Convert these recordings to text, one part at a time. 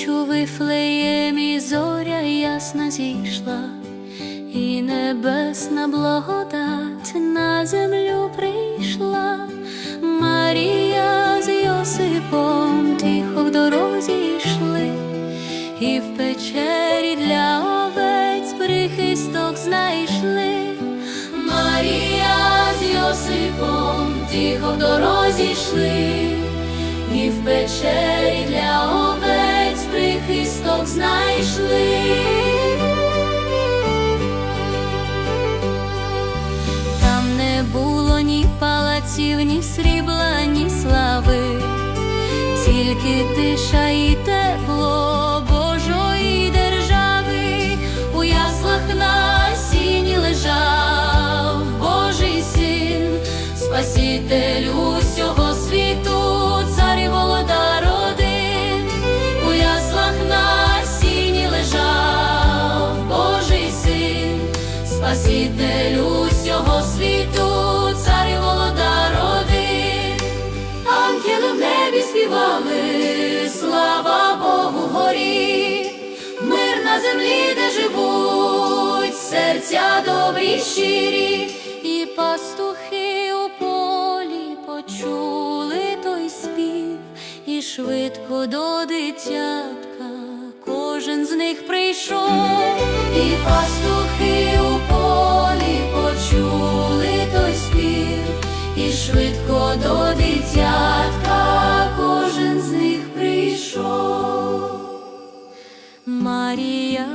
ніч у вифлеємі зоря ясна зійшла, і небесна благодать на землю прийшла. Марія з Йосипом тихо в дорозі йшли, і в печері для овець прихисток знайшли. Марія з Йосипом тихо в дорозі йшли, і в печері для овець прихисток знайшли. Там не було ні палаців, ні срібла, ні слави, тільки тиша і тепло Спаситель усього світу, цар і володар один. Ангели в небі співали, слава Богу горі, мир на землі, де живуть, серця добрі щирі, і пастухи у полі почули той спів, і швидко до дитятка кожен з них прийшов, і пастухи до дитятка кожен з них прийшов. Марія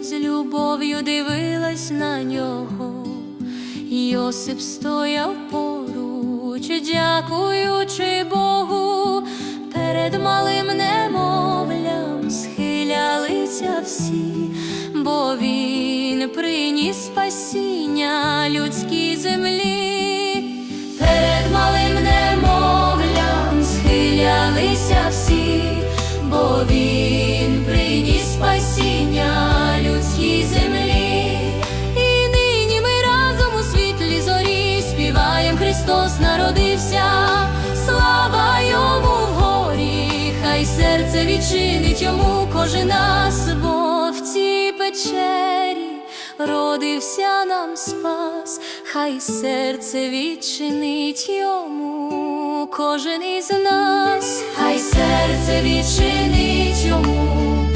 з любов'ю дивилась на нього, Йосип стояв поруч, дякуючи Богу, перед малим немовлям схилялися всі, бо він приніс спасіння людській землі, Христос народився, слава йому в горі, хай серце відчинить йому кожен нас, бо в цій печері родився нам спас, хай серце відчинить йому кожен із нас, хай серце відчинить йому